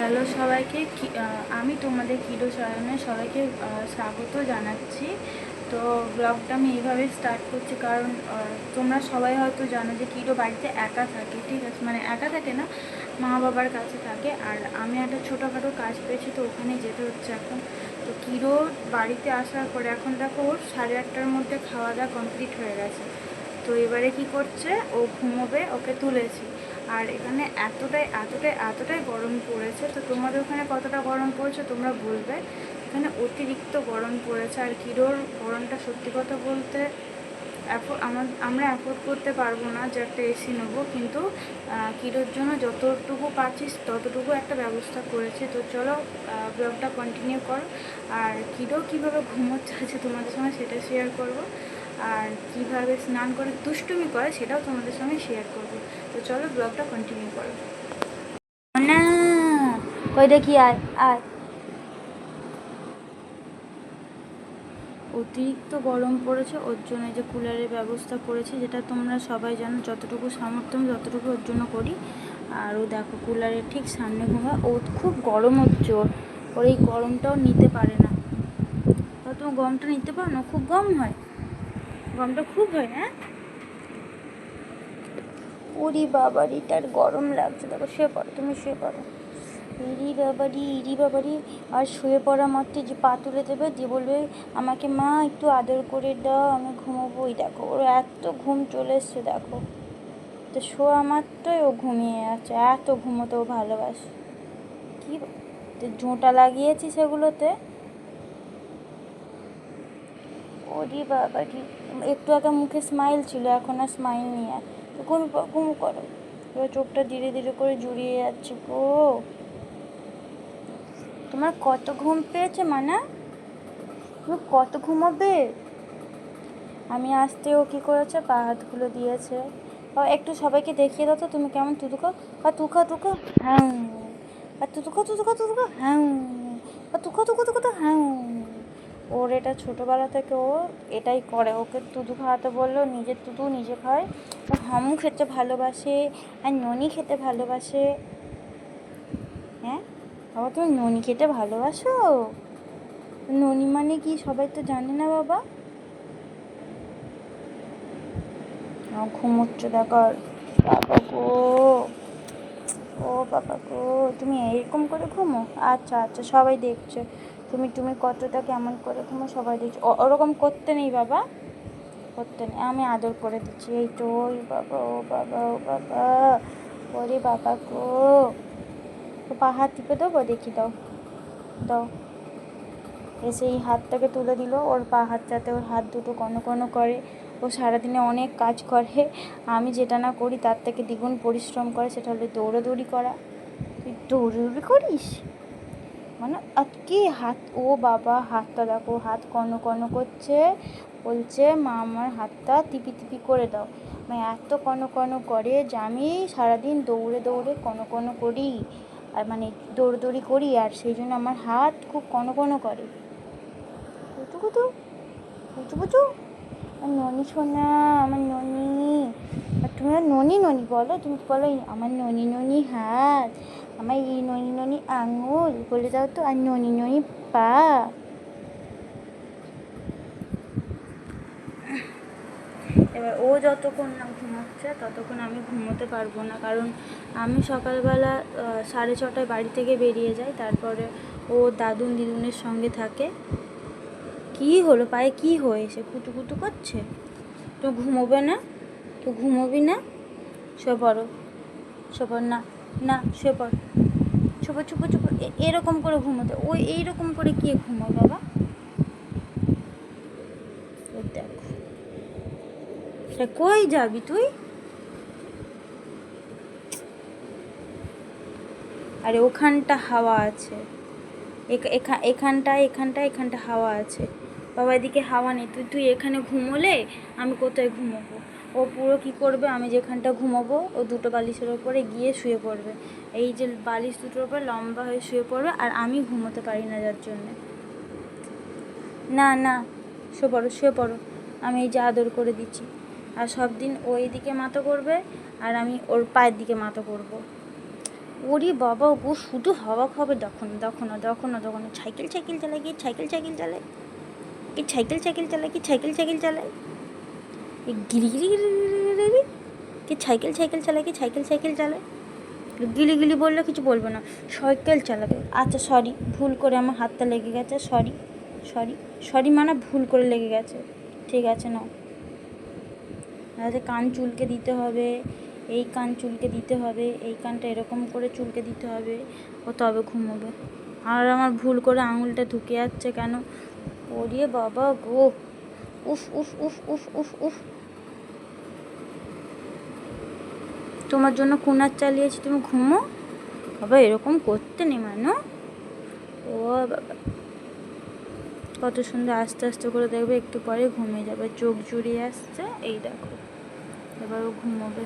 Hello সবাইকে আমি তোমাদের কিডো চয়নে সবাইকে স্বাগত জানাচ্ছি। তো ব্লগটা আমি এইভাবে স্টার্ট করছি কারণ তোমরা সবাই হয়তো জানো যে কিডো বাড়িতে একা থাকে, ঠিক আছে? মানে একা থাকে না, মা বাবার কাছে থাকে। আর আমি একটা ছোটোখাটো কাজ পেয়েছি, তো ওখানে যেতে হচ্ছে এখন। তো কিডো বাড়িতে আসার পরে এখন দেখো, ওর সাড়ে আটটার মধ্যে খাওয়া দাওয়া কমপ্লিট হয়ে গেছে। তো এবারে কি করছে? ও ঘুমোবে, ওকে তুলেছি। আর এখানে এতটাই এতটাই এতটাই গরম পড়েছে। তো তোমাদের ওখানে কতটা গরম পড়েছে তোমরা বলবে। এখানে অতিরিক্ত গরম পড়েছে। আর কিরোর গরমটা সত্যি কথা বলতে আমরা অ্যাফোর্ড করতে পারব না যে একটা এসি নেব। কিন্তু কিরোর জন্য যতটুকু পাচ্ছিস ততটুকু একটা ব্যবস্থা করেছি। তো চলো ব্লগটা কন্টিনিউ করো। আর কিরো কীভাবে ঘুমোচ্ছে আছে তোমাদের সঙ্গে সেটা শেয়ার করব। আর কীভাবে স্নান করে দুষ্টুমি করে সেটাও তোমাদের সঙ্গে শেয়ার করব। তো চলো ব্লগটা কন্টিনিউ করো। না কই দেখি আয় আয় অতিরিক্ত গরম পড়েছে, ওর জন্য যে কুলারের ব্যবস্থা করেছি, যেটা তোমরা সবাই জানো, যতটুকু সামর্থ্য আমি ততটুকু ওর জন্য করি। আর ও দেখো কুলারের ঠিক সামনে ঘুমায়, ও খুব গরম হচ্ছে ওর। এই গরমটাও নিতে পারে না। তুমি গরমটা নিতে পারো না? খুব গম হয়। গরমটা খুব হয় হ্যাঁ? ওরি বাবারি তার গরম লাগছে। দেখো, শুয়ে পড়ো, তুমি শুয়ে পড়ো। ইরি বাবারি ইরি বাবারি আর শুয়ে পড়া মাত্রই যে পা তুলে দেবে দিয়ে বলবে, আমাকে মা, একটু আদর করে দাও, আমি ঘুমোবো ওই দেখো, ওর এত ঘুম চলে এসছে, দেখো। তো শোয়া মাত্রই ও ঘুমিয়ে আছে, এত ঘুমোতে ও ভালোবাসে। কি তো ঝোঁটা লাগিয়েছি সেগুলোতে ওরি বাবারি একটু আগে মুখে স্মাইল ছিল, এখন আর স্মাইল নিয়ে তো ঘুম ঘুম করো। এবার চোখটা ধীরে ধীরে করে জুড়িয়ে যাচ্ছে, গো। তোমার কত ঘুম পেয়েছে, মানা? তুমি কত ঘুমাবে? আমি আসতে ও কী করেছে? পা হাতগুলো দিয়েছে। একটু সবাইকে দেখিয়ে দাও তো, তুমি কেমন তুতুকো বা তুকা তুকো হ্যাঁ আর তুতুকো তুতুকো তুতুকো হ্যাঁ আর তুকো তুকো তুকো তো হ্যাঁ ওর এটা ছোটোবেলা থেকে ও এটাই করে। ওকে তুদু খাওয়াতে বললেও নিজের তুতু নিজে খায়। ও হামু খেতে ভালোবাসে আর ননি খেতে ভালোবাসে। হ্যাঁ? বাবা, তুমি ননি খেতে ভালোবাসো? ননি মানে কি? সবাই তো জানে না বাবা। ঘুমোচ্ছ দেখার বাবা গো। ও বাবা গো, তুমি এরকম করে ঘুমো? আচ্ছা আচ্ছা সবাই দেখছে। তুমি তুমি কতটা কেমন করে ঘুমো, সবাই দেখছে ও- ওরকম করতে নেই বাবা। করতে নেই। আমি আদর করে দিচ্ছি। এই তো, ওই বাবা, ও বাবা ও বাবা। ওরে বাবা গো। পা হাত টিপে দেবো? দেখি, দাও। দাও। এসে এই হাতটাকে তুলে দিল। ওর পা হাত, যাতে ওর হাত দুটো কন কন করে। ও সারাদিনে অনেক কাজ করে। আমি যেটা না করি, তার থেকে দ্বিগুণ পরিশ্রম করে, সেটা হলো দৌড়াদৌড়ি করা। তুই দৌড়াদৌড়ি করিস? মানে আর কি হাত, ও বাবা হাতটা দেখো, হাত কন কন করছে, বলছে, মা, আমার হাতটা টিপি টিপি করে দাও। মানে এত কন কন করে যে আমি সারাদিন দৌড়ে দৌড়ে কন কন করি, আর মানে দৌড়দৌড়ি করি, আর সেই জন্য আমার হাত খুব কন কন করে। কুচু কুচু কুচু কুচু আমার ননি সোনা, আমার ননি, আর তুমি ননি ননি বলো, তুমি বলো, আমার ননি ননি হাত। আমার এই ননি ননি আঙুল বলে দাও তো আর ননি ননি পা এবার ও যতক্ষণ না ঘুমাচ্ছে ততক্ষণ আমি ঘুমোতে পারব না। কারণ আমি সকালবেলা সাড়ে ছটায় বাড়ি থেকে বেরিয়ে যাই, তারপরে ও দাদুন দিদুনের সঙ্গে থাকে। কি হলো? পায়ে কি হয়েছে? কুটু কুটু করছে? তো ঘুমোবে না? তো ঘুমোবি না? পড়ো শুয়ে পড় না। না, শুয়ে পড়। ছুপো ছুপো ছুপো এরকম করে ঘুমোতে। ওই এইরকম করে কে ঘুমো বাবা? কই যাবি তুই? আরে ওখানটা হাওয়া আছে। এখা- এখানটা এখানটা এখানটা হাওয়া আছে। বাবা এদিকে হাওয়া নেই। তুই তুই এখানে ঘুমোলে আমি কোথায় ঘুমোবো? ও পুরো কি করবে? আমি যেখানটা ঘুমোবো, ও দুটো বালিশের ওপরে গিয়ে শুয়ে পড়বে। এই যে বালিশ দুটোর ওপর লম্বা হয়ে শুয়ে পড়বে, আর আমি ঘুমোতে পারি না যার জন্যে। না না, শুয়ে পড়ো শুয়ে পড়ো। আমি এই যে আদর করে দিচ্ছি। আর সব দিন ওই দিকে মাথা করবে, আর আমি ওর পায়ের দিকে মাথা করব। ওরে বাবা, ও শুধু হাওয়া খাবে। দেখো না দেখো না দেখো না দেখো না সাইকেল সাইকেল চালায় কি? সাইকেল সাইকেল চালায়? কি সাইকেল সাইকেল চালায় কি? সাইকেল সাইকেল চালায়? গিরি গিরি গিরি। কি সাইকেল সাইকেল চালায়, কি সাইকেল সাইকেল চালায়? গিলি গিলি বললে কিছু বলব না। সাইকেল চালাবে। আচ্ছা সরি ভুল করে আমার হাতটা লেগে গেছে সরি সরি সরি মানে ভুল করে লেগে গেছে। ঠিক আছে, নাও। আচ্ছা কান চুলকে দিতে হবে, এই কান চুলকে দিতে হবে, এই কানটা এরকম করে চুলকে দিতে হবে, ও তবে ঘুমোবে। আর আমার ভুল করে আঙুলটা ঢুকে যাচ্ছে কেন? ওরে বাবা গো। উফ উফ উফ উফ উফ উফ তোমার জন্য কুনার চালিয়েছি, তুমি ঘুমো। বাবা, এরকম করতে নেই মানো। ও বাবা। কত সুন্দর আস্তে আস্তে করে দেখবে, একটু পরে ঘুমিয়ে যাবে, চোখ জুড়িয়ে আসছে। এই দেখো, এবার ও ঘুমোবে।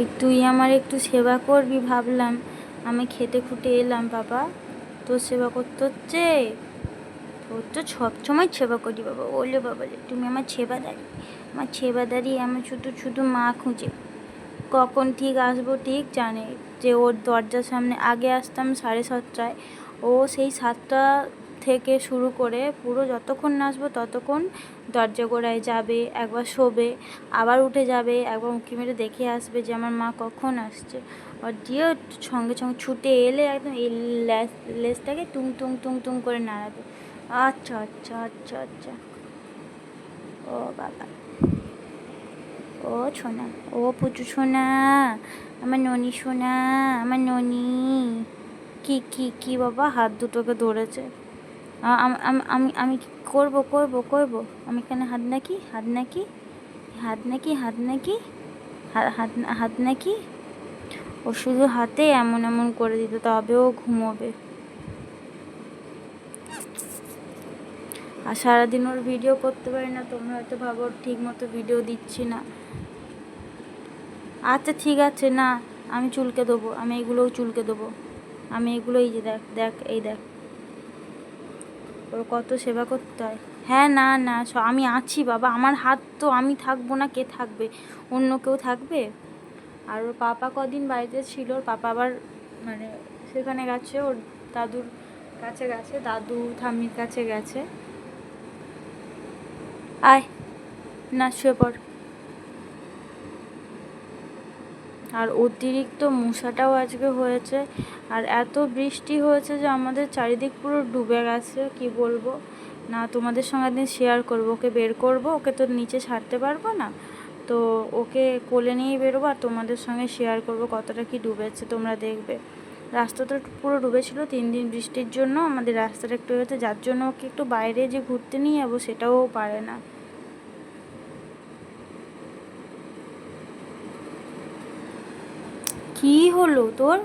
ওই তুই আমার একটু সেবা করবি ভাবলাম। আমি খেতে খুঁটে এলাম, বাবা। তোর সেবা করতে হচ্ছে? তোর তো সব সময় সেবা করি, বাবা। ওলে বাবা তুমি আমার ছেবাদারি আমার ছেবাদারি আমার শুধু শুধু মা খুঁজে। কখন ঠিক আসব ঠিক জানে যে, ওর দরজার সামনে আগে আসতাম সাড়ে সাতটায়। ও সেই সাতটা থেকে শুরু করে পুরো যতক্ষণ না আসব ততক্ষণ দরজা গোড়ায় যাবে, একবার শোবে, আবার উঠে যাবে, একবার উঁকি মেরে দেখে আসবে যে আমার মা কখন আসছে। আর দিয়ে সঙ্গে সঙ্গে ছুটে এলে একদম এই লেজ লেজটাকে টুং টুং টুং টুং করে নাড়াবে। আচ্ছা আচ্ছা আচ্ছা আচ্ছা। ও বাবা। ও সোনা, ও পুচু সোনা, আমার ননি সোনা, আমার ননি। কি কি কি বাবা, হাত দুটোকে ধরেছে। আম- আম- করব করব করব? আমি এখানে হাত নাকি হাত নাকি হাত নাকি হাত নাকি হাত হাত নাকি? ও শুধু হাতে এমন এমন করে দিত তবেও ঘুমোবে। আর সারাদিন ওর ভিডিও করতে পারি না, তোমরা হয়তো ভাবো ঠিক মতো ভিডিও দিচ্ছি না। আচ্ছা ঠিক আছে, না, আমি চুলকে দেবো, আমি এগুলোও চুলকে দেবো। আমি এগুলো এই যে দেখ দেখ, এই দেখ। ওর কত সেবা করতে হয়? হ্যাঁ না না আমি আছি বাবা। আমার হাত তো আমি থাকব না, কে থাকবে? অন্য কেউ থাকবে? আর ওর পাপা কদিন বাড়িতে ছিল? ওর পাপা আবার মানে সেখানে গেছে, ওর দাদুর কাছে গেছে, দাদু ঠাম্মির কাছে গেছে। আয়, না, শুয়ে পড়। আর অতিরিক্ত মশাটাও আজকে হয়েছে। আর এত বৃষ্টি হয়েছে যে আমাদের চারিদিক পুরো ডুবে গেছে, কি বলব? না, তোমাদের সঙ্গে একদিন শেয়ার করব। ওকে বের করব, ওকে তো নিচে ছাড়তে পারব না। তো ওকে কোলে নিয়ে বেরোবো আর তোমাদের সঙ্গে শেয়ার করব কতটা কি ডুবেছে, তোমরা দেখবে। রাস্তা তো পুরো ডুবেছিল তিন দিন বৃষ্টির জন্য। আমাদের রাস্তাটা একটু হয়েছে, যার জন্য ওকে একটু বাইরে যে ঘুরতে নিয়ে যাব সেটাও পারে না। কি হলো তোর?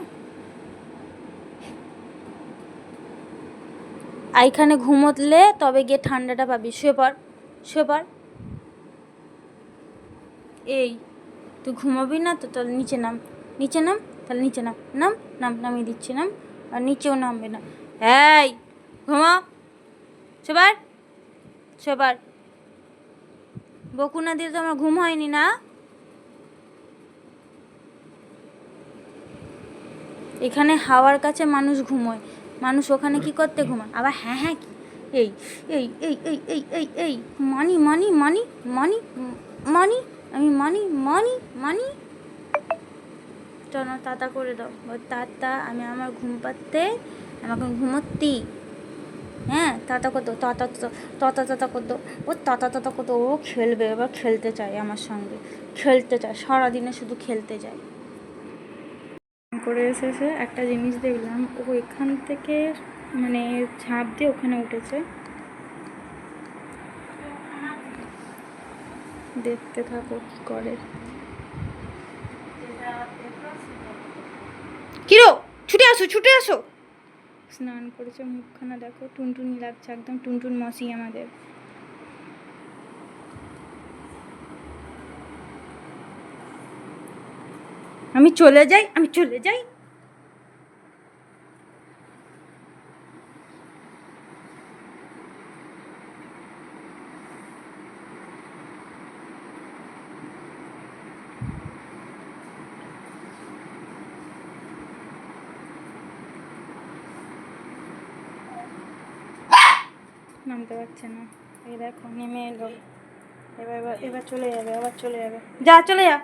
এইখানে ঘুমোতলে, তবে গিয়ে ঠান্ডাটা পাবি। শুয়ে পড় শুয়ে পড়। এই, তুই ঘুমাবি না তো, তাহলে নিচে নাম। নিচে নাম? তাহলে নিচে নাম। নাম? নাম, নামিয়ে দিচ্ছি, নাম। আর নিচেও নামবে না। এই, ঘুমা। সেবার সেবার বকু না দিলে তো আমার ঘুম হয়নি না? এখানে হাওয়ার কাছে মানুষ ঘুমোয়। মানুষ ওখানে কি করতে ঘুমায়? আবার হ্যাঁ হ্যাঁ কি? এই এই এই এই এই এই এই, মানি মানি মানি মানি মানি, আমি মানি মানি মানি। চলো তাতা করে দাও। তাতা, আমি আমার ঘুম পাচ্ছে আমাকে ঘুমোতি। হ্যাঁ তাতা কত তাতা, ততা, তাতা কত ও তাতা তাতা কত ও খেলবে, এবার খেলতে চায় আমার সঙ্গে। খেলতে চায়, সারাদিনে শুধু খেলতে যায়। করে এসেছে। একটা জিনিস দেখলাম ও এখান থেকে মানে ঝাঁপ দিয়ে ওখানে উঠেছে। দেখতে থাকো কি করে। কিরো ছুটে আসো ছুটে আসো। স্নান করেছে মুখখানা দেখো টুনটুনি লাগছে একদম টুনটুন মসি আমাদের। আমি চলে যাই, আমি চলে যাই। নামতে পারছে না। এই দেখো, নেমে এলো। এবার এবার চলে যাবে, আবার চলে যাবে। যা, চলে যা।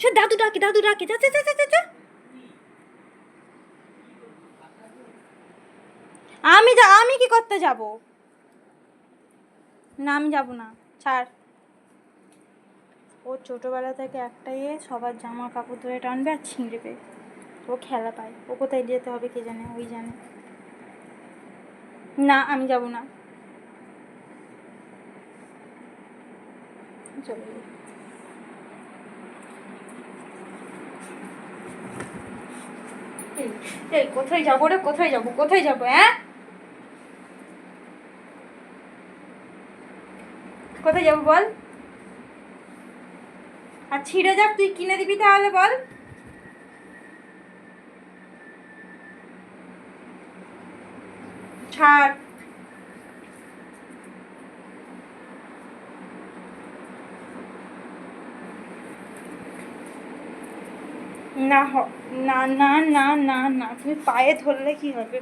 সে দাদু ডাকে দাদু ডাকে যা যা যা যা, আমি যা আমি কি করতে যাব? না আমি যাব না ছাড়। ও ছোটোবেলা থেকে একটাই সবার জামা কাপড় ধরে টানবে আর ছিঁড়বে। ও খেলা পায় ও কোথায় যেতে হবে কে জানে ওই জানে। না আমি যাব না। চলে যাই। কোথায় যাব রে? কোথায় যাব? কোথায় যাব হ্যাঁ? কোথায় যাব বল? আর ছিঁড়ে যাক, তুই কিনে দিবি তাহলে বল। ছাড়। না না না না না না, তুমি পায়ে ধরলে কি হবে?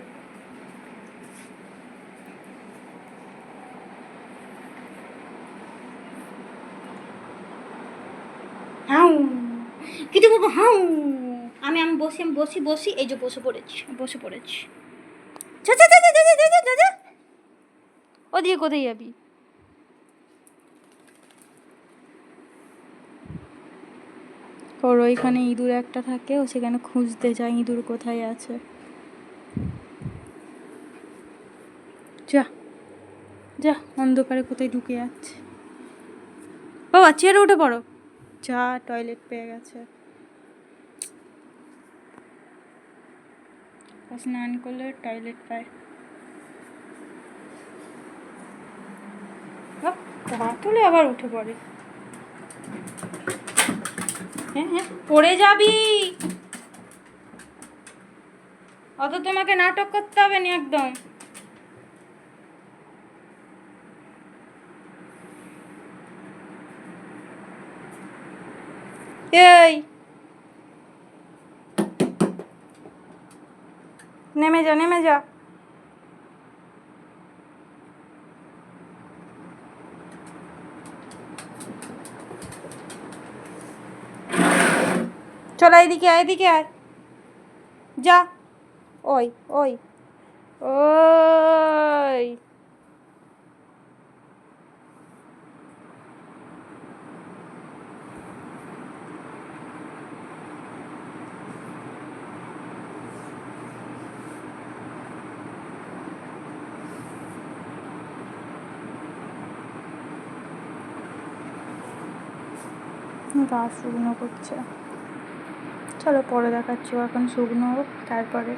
হাউ, কিন্তু বাবা, হাউ, আমি আমি বসি আমি বসি বসি, এই যে বসে পড়েছি বসে পড়েছি। যা যা যা যা। ওদিকে কোথায় যাবি? ওর ওইখানে ইঁদুর একটা থাকে, ও সেখানে খুঁজতে যায় ইঁদুর কোথায় আছে। যা যা, অন্ধকারে কোথায় ঢুকে যাচ্ছে। বাবা, চেয়ারে উঠে পড়ো। যা, টয়লেট পেয়ে গেছে। স্নান করলে টয়লেট পায়। পা তুলে আবার উঠে পড়ে। হ্যাঁ হ্যাঁ। পড়ে যাবি। অত তোমাকে নাটক করতে হবে না একদম। এই। নেমে যা নেমে যা। চলো এদিকে আয় এদিকে আয় যা ওই ওই ওই গা শুকনো করছে চলো পরে দেখাচ্ছি এখন শুকনো হোক তারপরে